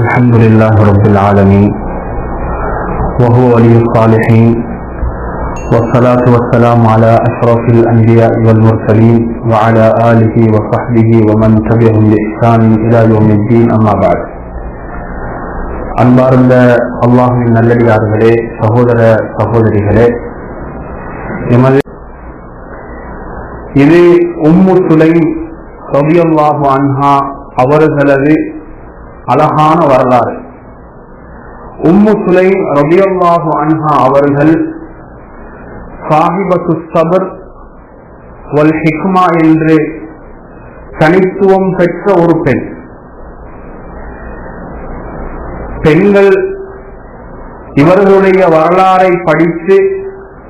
الحمد لله رب العالمين وهو ولي الصالحين والصلاة والسلام على أشرف الأنبياء والمرسلين وعلى آله وصحبه ومن تبعهم بإحسان إلى يوم الدين أما بعد அன்பார்ந்த அல்லாஹுவின் நல்லடியார்களே சகோதர சகோதரிகளே எமது இது உம்மு சுலை ரபியல்லாஹு அன்ஹா அவர்களது அழகான வரலாறு. உம்மு சுலை ரபியல்லாஹு அன்ஹா அவர்கள் சாஹிபத்து சபர் வல் ஹிக்மா என்று தனித்துவம் பெற்ற ஒரு பெண். பெண்கள் இவர்களுடைய வரலாறை படித்து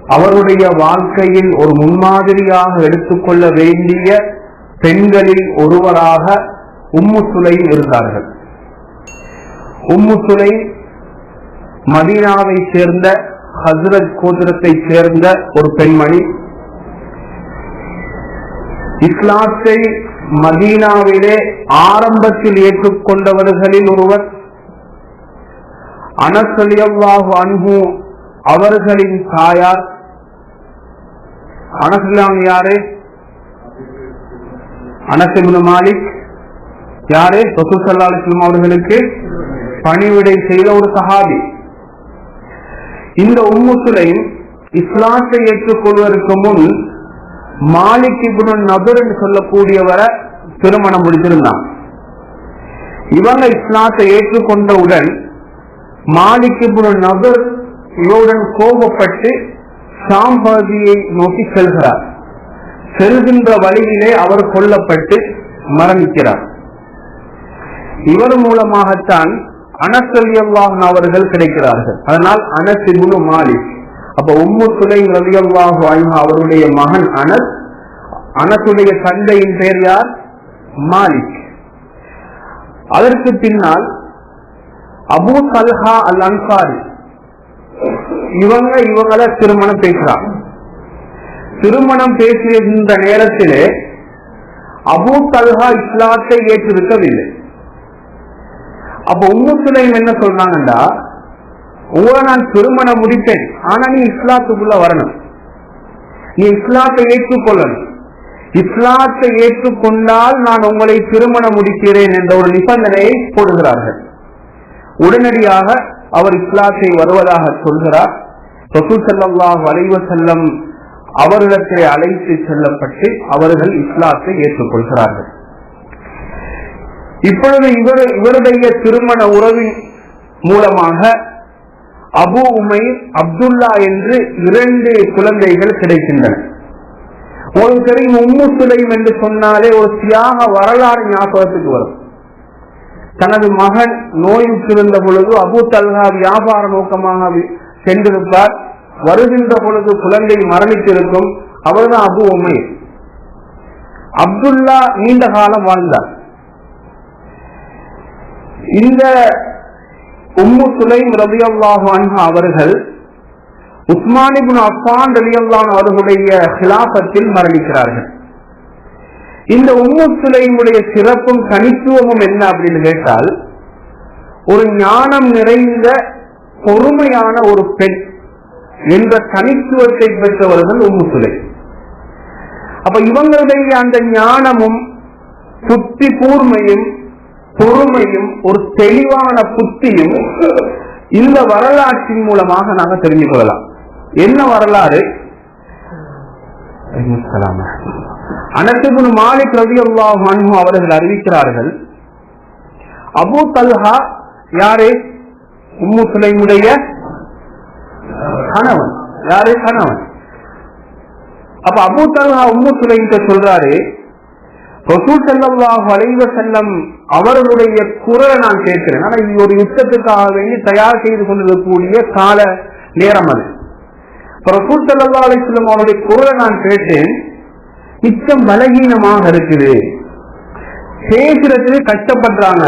அவருடைய வாழ்க்கையில் ஒரு முன்மாதிரியாக எடுத்துக்கொள்ள வேண்டிய பெண்களில் ஒருவராக உம்மு சுலை இருந்தார்கள். உம்மு சுலை மதீனாவை சேர்ந்த ஹசரத் கோத்திரத்தை சேர்ந்த ஒரு பெண்மணி. இஸ்லாத்தை மதீனாவிலே ஆரம்பத்தில் ஏற்றுக்கொண்டவர்களில் ஒருவர் அனசலியல்லாஹு அன்பு அவர்களின் தாயார். அனசலாம் அனசிபுன் மாலிக். யாரு? ரசூசல்லா அலிஸ்லாம் அவர்களுக்கு பணிவிடை செய்த ஒரு சஹாபி. இந்த உம்முசுலையும் இஸ்லாத்தை ஏற்றுக்கொள்வதற்கு முன் மாலிக் இபுன் நபர் என்று சொல்லக்கூடியவரை திருமணம் முடித்திருந்தான். இவங்க இஸ்லாத்தை ஏற்றுக்கொண்டவுடன் மாலிக் இபுன் நபர் இவருடன் கோபப்பட்டு சாம்பாதியை நோக்கி செல்கிறார். செல்கின்ற வழியிலே அவர் கொல்லப்பட்டு மரணிக்கிறார். இவர் மூலமாகத்தான் அனசல்யல்லாஹன் அவர்கள் கிடைக்கிறார்கள். அதனால் அனசிபுனு மாலிக் அப்ப உம்மு துணை ரவியல்லாஹு அவருடைய மகன் அனஸ் அனசுடைய தந்தையின் பெயர் யார்? மாலிக். அதற்கு பின்னால் அபு சல்ஹா அல் அன்சாரி இவங்க இவங்கள திருமணம் பேசுறாங்க திருமணம் பேசியிருந்த நேரத்திலே அபு தல்ஹா இஸ்லாத்தை ஏற்றிருக்கவில்லை. அப்ப உம்முசுலைம் என்ன சொல்றாங்கடா உங்களை நான் திருமணம் முடிப்பேன் ஆனா நீ இஸ்லாத்துக்குள்ள வரணும். நீ இஸ்லாத்தை ஏற்றுக்கொள்ளணும். இஸ்லாத்தை ஏற்றுக்கொண்டால் நான் உங்களை திருமணம் முடிக்கிறேன் என்ற ஒரு நிபந்தனையை போடுகிறார்கள். உடனடியாக அவர் இஸ்லாத்தை வருவதாக சொல்கிறார். ரசூல் செல்லம் வளைவ செல்லம் அவரிடத்தை அழைத்து செல்லப்பட்டு அவர்கள் இஸ்லாத்தை ஏற்றுக்கொள்கிறார்கள். இப்பொழுது இவர் இவருடைய திருமண உறவின் மூலமாக அபு உமை அப்துல்லா என்று இரண்டு குழந்தைகள் கிடைக்கின்றன. ஒரு தெரியும் உம்மு சுலைம் என்று சொன்னாலே ஒரு தியாக வரலாறு ஞாபகத்துக்கு வரும். தனது மகன் நோயுற்றிருந்த பொழுது அபு தல்கா வியாபார நோக்கமாக சென்றிருப்பார். வருகின்ற பொழுது குழந்தை மரணித்திருக்கும் அவர்தான் அபு உமை அப்துல்லா நீண்ட காலம் வாழ்ந்தார். இந்த உம்மு சுலைம் ரபியல்லாஹு அன்ஹா அவர்கள் உஸ்மானிபின் அஃபான் ரலியல்லான் அவர்களுடைய ஹிலாபத்தில் மரணிக்கிறார்கள். இந்த உம்மு சுலைமுடைய சிறப்பும் தனித்துவமும் என்ன அப்படின்னு கேட்டால் ஒரு ஞானம் நிறைந்த பொறுமையான ஒரு பெண் என்ற தனித்துவத்தை பெற்றவர்கள் உம்மு சுலை அப்ப இவங்களுடைய அந்த ஞானமும் புத்தி கூர்மையும் பொறுமையும் ஒரு தெளிவான புத்தியும் இந்த வரலாற்றின் மூலமாக நாங்க தெரிஞ்சு கொள்ளலாம். என்ன வரலாறு? அனசுபுன் மாலிக் ரவி அல்லாஹ் அவர்கள் அறிவிக்கிறார்கள் அபு தல்ஹா யாரே? உம்மு சுலைமுடைய கணவன். யாரு? கணவன். அப்ப அபு உம்மு சுலைம்கிட்ட சொல்றாரு ரசூல் ஸல்லல்லாஹு அலைஹி செல்லம் அவர்களுடைய குரலை நான் கேட்கிறேன். ஆனா இது ஒரு யுத்தத்துக்காக வேண்டி தயார் செய்து கொண்டிருக்கக்கூடிய கால நேரம் அது. ரசூல் ஸல்லல்லாஹு அலைஹி அவருடைய குரலை நான் கேட்டேன். நிச்சம் பலகீனமாக இருக்குது. பேசுறதுக்கு கஷ்டப்படுறாங்க.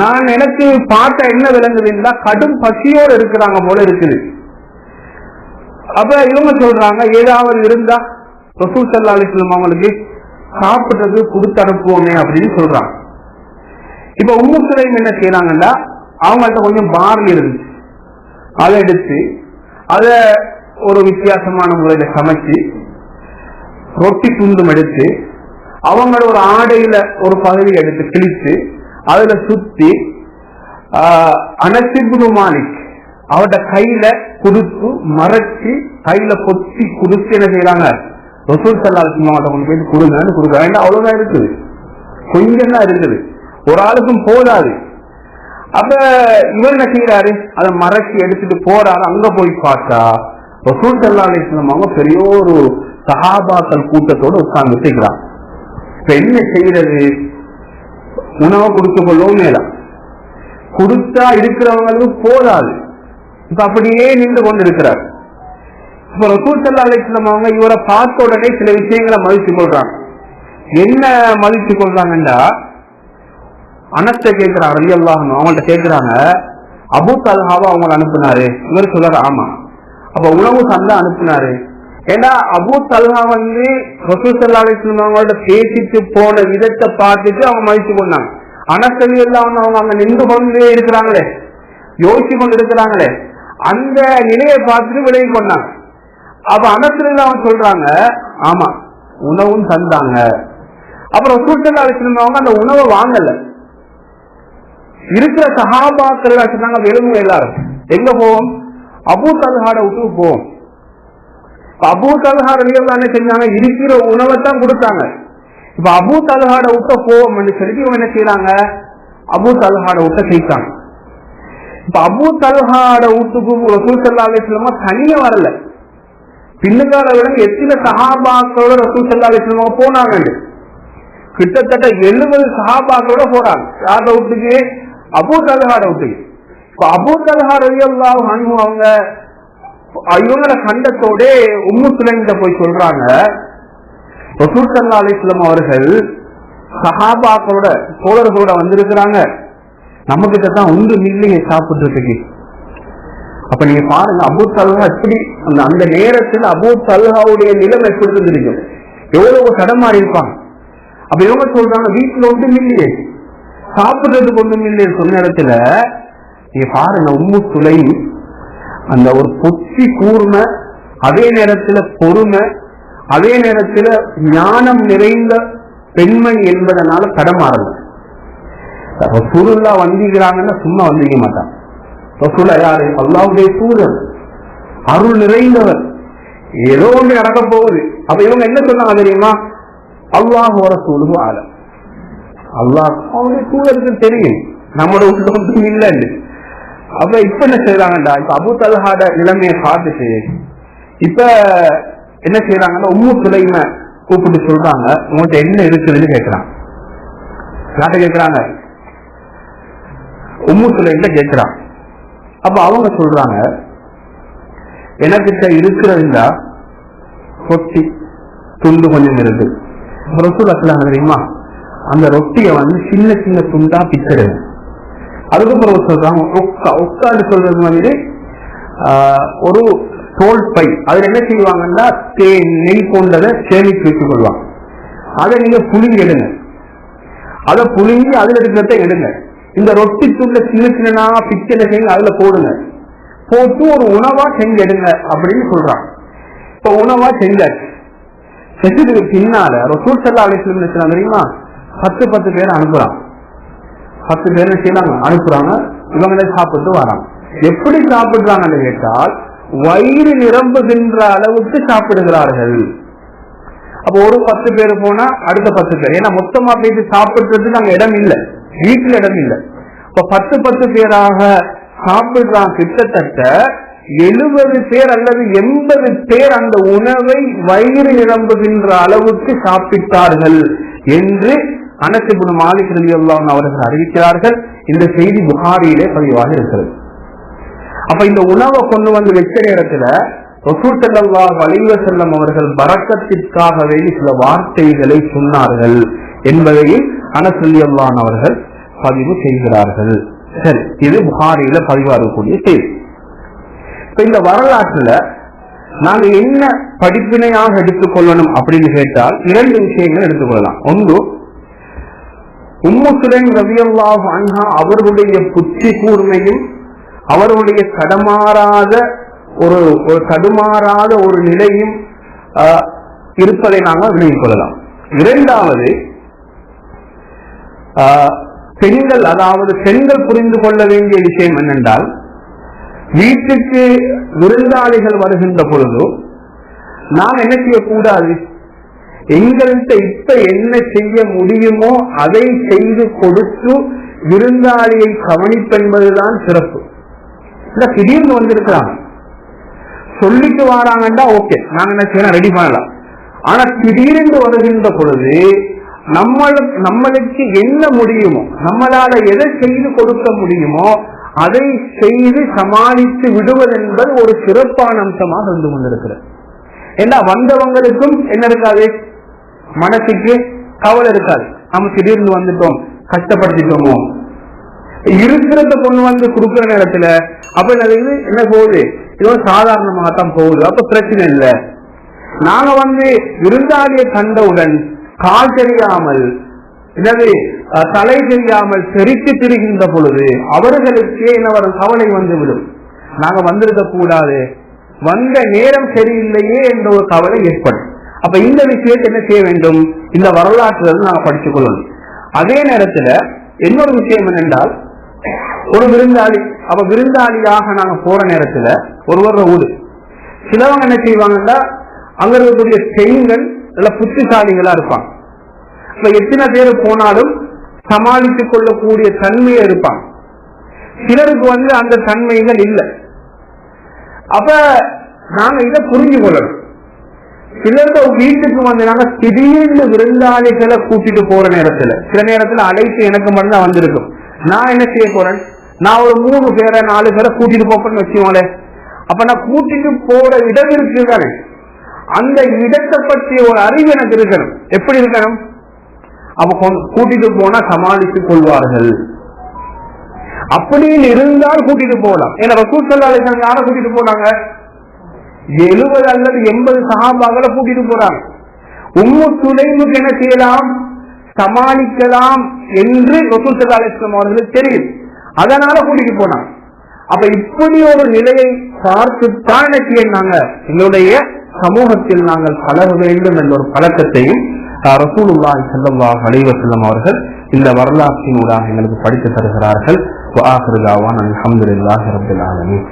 நான் எனக்கு பார்த்த என்ன விளங்குதுன்னா கடும் பசியோடு இருக்கிறாங்க போல இருக்குது. அப்ப இவங்க சொல்றாங்க ஏதாவது இருந்தா ரசூல் சல்லா அலிஸ்லாம் அவங்களுக்கு சாப்பிடுறது கொடுத்து அனுப்புவோமே அப்படின்னு சொல்றாங்க. இப்ப உம்மு என்ன செய்யறாங்கன்னா அவங்கள்ட்ட கொஞ்சம் பார்லி இருந்துச்சு. அதை எடுத்து அத ஒரு வித்தியாசமான முறையில சமைச்சு ரொட்டி துண்டும் எடுத்து அவங்களோட ஒரு ஆடையில ஒரு பகுதி எடுத்து கிழித்து அதுல சுத்தி அனசிபுனு மாலிக் அவட கையில குடுத்து மறைச்சு கையில பொத்தி குடுத்து என்ன செய்யறாங்க? ரசூல் சல்லாஹ் மாவட்டம் கொண்டு போய் கொடுங்கன்னு கொடுக்க வேண்டாம் அவ்வளவுதான் இருக்குது. கொஞ்சம் தான் இருக்குது. ஒரு ஆளுக்கும் போதாது. அப்ப இவர் என்ன செய்யறாரு அதை மறைச்சு எடுத்துட்டு போறாரு. அங்க போய் பார்த்தா ரசூல் சல்லா அலிஸ்லாம் அவங்க பெரிய ஒரு சஹாபாக்கள் கூட்டத்தோட உட்கார்ந்து செய்கிறான் இப்ப என்ன செய்யறது? உணவை கொடுத்து கொள்ளவும் மேலாம் கொடுத்தா இருக்கிறவங்களுக்கு போதாது. இப்ப அப்படியே நின்று கொண்டு இருக்கிறார் இப்ப ரசூல் அலிஸ்லாம் அவங்க இவரை பார்த்த உடனே சில விஷயங்களை மதித்து கொள்றாங்க. என்ன மதித்து கொள்றாங்கண்டா அனத்தை கேட்கிறான் ரவி அல்லாஹன் அவங்கள்ட்ட கேட்கிறாங்க அபு தல்ஹாவை அவங்களை அனுப்புனாரு. இவர் சொல்றாரு ஆமா. அப்ப உணவு சந்தா அனுப்புனாரு. ஏன்னா அபு தல்ஹா வந்து ரசூல் அலிஸ்லாம் அவங்கள்ட்ட பேசிட்டு போன விதத்தை பார்த்துட்டு அவங்க மதித்து கொண்டாங்க. அனசலி எல்லாம் அவங்க அங்க நின்று கொண்டு இருக்கிறாங்களே. யோசிச்சு கொண்டு இருக்கிறாங்களே. அந்த நிலையை பார்த்துட்டு விலகி கொண்டாங்க அப்ப அனத்துல அவங்க சொல்றாங்க ஆமா உணவும் தந்தாங்க. அப்புறம் ரசூல் அழைச்சிருந்தவங்க அந்த உணவை வாங்கல. இருக்கிற சகாபாக்கள் வச்சிருந்தாங்க விழுங்க எல்லாரும். எங்க போவோம்? அபூ தல்ஹாட விட்டு போவோம். அபூ தல்ஹாட என்ன செஞ்சாங்க இருக்கிற உணவை தான் கொடுத்தாங்க. இப்ப அபூ தல்ஹாட விட்ட போவோம் சொல்லி இவங்க என்ன செய்யறாங்க அபூ தல்ஹாட விட்ட செய்தாங்க. இப்ப அபு தல்ஹாட வீட்டுக்கு ரசூல் சல்லா அலிஸ்லமா தனியே வரல. பின்னுக்கால விட எத்தனை சஹாபாக்களோட ரசூல் சல்லா அலிஸ்லமா போனாங்க கிட்டத்தட்ட எழுபது சஹாபாக்களோட போறாங்க. யார வீட்டுக்கு? அபு தல்ஹாட வீட்டுக்கு. இப்ப அபூ தல்ஹா அவங்க இவங்கள கண்டத்தோட உம்மு போய் சொல்றாங்க ரசூல் சல்லா அலிஸ்லாம் அவர்கள் சஹாபாக்களோட சோழர்களோட வந்திருக்கிறாங்க. நம்ம கிட்ட தான் உண்டு இல்லையே சாப்பிட்டுருக்கு அப்ப நீங்க பாருங்க அபூ தல்ஹா எப்படி அந்த அந்த நேரத்தில் அபூ தல்ஹாவுடைய நிலம் எப்படி இருந்திருக்கும் எவ்வளவு தடமாறி இருப்பாங்க? அப்ப இவங்க சொல்றாங்க வீட்டுல ஒன்றும் இல்லையே. சாப்பிடுறதுக்கு ஒன்றும் இல்லையே சொன்ன இடத்துல நீங்க பாருங்க உம்மு துளை அந்த ஒரு பொத்தி கூர்மை அதே நேரத்துல பொறுமை அதே நேரத்துல ஞானம் நிறைந்த பெண்மணி என்பதனால தடமாறல ரசூலுல்லா வந்திருக்கிறாங்கன்னா சும்மா வந்திருக்க மாட்டான். ரசூலா யாரு? அல்லாவுடைய தூதர். அருள் நிறைந்தவர். ஏதோ ஒன்று நடக்க போகுது. அப்ப இவங்க என்ன சொன்னாங்க தெரியுமா? அல்லாஹ் வர சூழல் ஆல அல்லாஹ் அவனுடைய தூதருக்கு தெரியும். நம்மளோட உள்ள ஒன்றும் இல்லைன்னு. அப்ப இப்ப என்ன செய்யறாங்கடா இப்ப அபு தல்ஹாட நிலைமையை பார்த்துட்டு இப்ப என்ன செய்யறாங்கன்னா உம்மு சுலைம கூப்பிட்டு சொல்றாங்க. உங்கள்கிட்ட என்ன இருக்குதுன்னு கேட்கிறாங்க யார்ட்ட கேட்கிறாங்க உம்மு சுலைம்ல கேட்கிறான் அப்ப அவங்க சொல்றாங்க எனக்கிட்ட இருக்கிறதுண்டா ரொட்டி துண்டு கொஞ்சம் இருக்கு ரசூல் அஸ்லாம் தெரியுமா? அந்த ரொட்டியை வந்து சின்ன சின்ன துண்டா பிச்சிடுங்க அதுக்கப்புறம் சொல்றாங்க ஒக்கா ஒக்கான்னு சொல்றது வந்து ஒரு தோல் பை. அதுல என்ன செய்வாங்கன்னா தே- நெய் போன்றதை சேமித்து வைத்துக் கொள்வாங்க அதை நீங்க புளிங்கி எடுங்க. அதை புழுங்கி அதுல இருக்கிறத எடுங்க. இந்த ரொட்டி துண்ட சின்ன சின்னனா பிச்சை செய்யுங்க அதுல போடுங்க. போட்டு ஒரு உணவா செஞ்செடுங்க அப்படின்னு சொல்றாங்க இப்ப உணவா செஞ்சார் செஞ்சதுக்கு பின்னால ரசூல் சல்லா அலிஸ்லம் தெரியுமா? பத்து பத்து பேர் அனுப்புறாங்க பத்து பேர் என்ன செய்யறாங்க அனுப்புறாங்க. இவங்களே சாப்பிட்டு வராங்க. எப்படி சாப்பிடுறாங்கன்னு கேட்டால் வயிறு நிரம்புகின்ற அளவுக்கு சாப்பிடுகிறார்கள். அப்ப ஒரு பத்து பேர் போனா அடுத்த பத்து பேர். ஏன்னா மொத்தமா போயிட்டு சாப்பிடுறதுக்கு அங்க இடம் இல்லை. வீட்டுல இடம் இல்லை. இப்ப பத்து பத்து பேராக சாப்பிடுறான் கிட்டத்தட்ட எழுபது பேர் அல்லது எண்பது பேர் அந்த உணவை வயிறு நிரம்புகின்ற அளவுக்கு சாப்பிட்டார்கள் என்று அனசிபுன் மாலிக் ரலியல்லாஹு அவர்கள் அறிவிக்கிறார்கள். இந்த செய்தி புகாரியிலே பதிவாக இருக்கிறது. அப்ப இந்த உணவை கொண்டு வந்து வச்ச நேரத்துல ரசூல் ஸல்லல்லாஹு அலைஹி அவர்கள் பறக்கத்திற்காகவே வேண்டி சில வார்த்தைகளை சொன்னார்கள் என்பதையும் அனசல்லியல்லான் அவர்கள் பதிவு செய்கிறார்கள். சரி இது புகாரியில பதிவாகக்கூடிய செய்தி. இப்ப இந்த வரலாற்றுல நாங்க என்ன படிப்பினையாக எடுத்துக்கொள்ளணும் அப்படின்னு கேட்டால் இரண்டு விஷயங்கள் எடுத்துக்கொள்ளலாம். ஒன்று உம்முசுரன் ரவியல்லாஹ் அன்ஹா அவர்களுடைய புத்தி கூர்மையும் அவர்களுடைய தடமாறாத ஒரு ஒரு தடுமாறாத ஒரு நிலையும் ஆஹ், இருப்பதை நாங்கள் விளங்கிக் கொள்ளலாம். இரண்டாவது பெண்கள் அதாவது பெண்கள் புரிந்து கொள்ள வேண்டிய விஷயம் என்னென்றால் வீட்டுக்கு விருந்தாளிகள் வருகின்ற பொழுது நாம் என்ன செய்யக்கூடாது? எங்கள்கிட்ட இப்ப என்ன செய்ய முடியுமோ அதை செய்து கொடுத்து விருந்தாளியை கவனிப்பென்பதுதான் சிறப்பு. திடீர்னு வந்திருக்கிறாங்க சொல்லிட்டு வராங்கன்னா ஓகே நாங்க என்ன செய்யலாம்? ரெடி பண்ணலாம். ஆனா திடீர்னு வருகின்ற பொழுது நம்மளுக்கு நம்மளுக்கு என்ன முடியுமோ நம்மளால எதை செய்து கொடுக்க முடியுமோ அதை செய்து சமாளித்து விடுவது என்பது ஒரு சிறப்பான அம்சமாக இருந்து கொண்டிருக்கிறது. ஏன்னா வந்தவங்களுக்கும் என்ன இருக்காது? மனசுக்கு கவலை இருக்காது. நம்ம திடீர்னு வந்துட்டோம் கஷ்டப்படுத்திட்டோமோ? இருக்கிறத கொண்டு வந்து கொடுக்குற நேரத்துல அப்ப இது? என்ன போகுது? இது சாதாரணமாக தான் போகுது. அப்ப பிரச்சனை இல்லை. நாங்க வந்து விருந்தாளியை கண்டவுடன் கால் தெரியாமல் எனவே தலை தெரியாமல் தெரித்து திரிகின்ற பொழுது அவர்களுக்கே என்ன கவலை வந்துவிடும். நாங்க வந்திருக்க கூடாது. வந்த நேரம் சரியில்லையே என்ற ஒரு கவலை ஏற்படும். அப்ப இந்த விஷயத்தை என்ன செய்ய வேண்டும்? இந்த வரலாற்று நாங்க படித்துக் கொள்ளணும். அதே நேரத்துல இன்னொரு விஷயம் என்னென்றால் ஒரு விருந்தாளி அப்ப விருந்தாளியாக நாங்க போற நேரத்துல ஒருவர் ஊடு சிலவங்க என்ன செய்வாங்கன்னா அங்க இருக்கக்கூடிய பெண்கள் நல்ல புத்திசாலிகளா இருப்பான். இப்ப எத்தனை பேர் போனாலும் சமாளித்துக் கொள்ளக்கூடிய தன்மையை இருப்பான் சிலருக்கு வந்து அந்த தன்மைகள் இல்லை. அப்ப நாங்க இதை புரிஞ்சு கொள்ளணும். சிலருக்கு வீட்டுக்கு வந்து நாங்க திடீர்னு விருந்தாளிகளை கூட்டிட்டு போற நேரத்துல சில நேரத்துல அழைத்து எனக்கு மட்டும் தான் வந்திருக்கும். நான் என்ன செய்ய போறேன்? நான் ஒரு மூணு பேரை நாலு பேரை கூட்டிட்டு போப்பேன்னு வச்சுக்கோங்களேன். அப்ப நான் கூட்டிட்டு போற இடம் இருக்கு தானே அந்த இடத்தை பற்றிய ஒரு அறிவு எனக்கு இருக்கணும். எப்படி இருக்கணும்? அவன் கூட்டிட்டு போனா சமாளித்துக் கொள்வார்கள். அப்படின்னு இருந்தால் கூட்டிட்டு போகலாம். ஏன்னா ரசூல் யாரை கூட்டிட்டு போனாங்க? எழுபது அல்லது எண்பது சகாபாக்களை கூட்டிட்டு போறாங்க. உம்மு துணைமுக்கு என்ன செய்யலாம்? சமாளிக்கலாம் என்று ரசூல் அலிஸ்லாம் அவர்களுக்கு தெரியும். அதனால கூட்டிட்டு போனாங்க. அப்ப இப்படி ஒரு நிலையை பார்த்துத்தான் என்ன செய்யறாங்க? எங்களுடைய சமூகத்தில் நாங்கள் பழக வேண்டும் என்ற ஒரு பழக்கத்தையும் ரசூலுல்லாஹி ஸல்லல்லாஹு அலைஹி வஸல்லம் அவர்கள் இந்த வரலாற்றினூடாக எங்களுக்கு படித்து தருகிறார்கள். வஆகிரு தாவான் அல்ஹம்துலில்லாஹி ரப்பில் ஆலமீன்.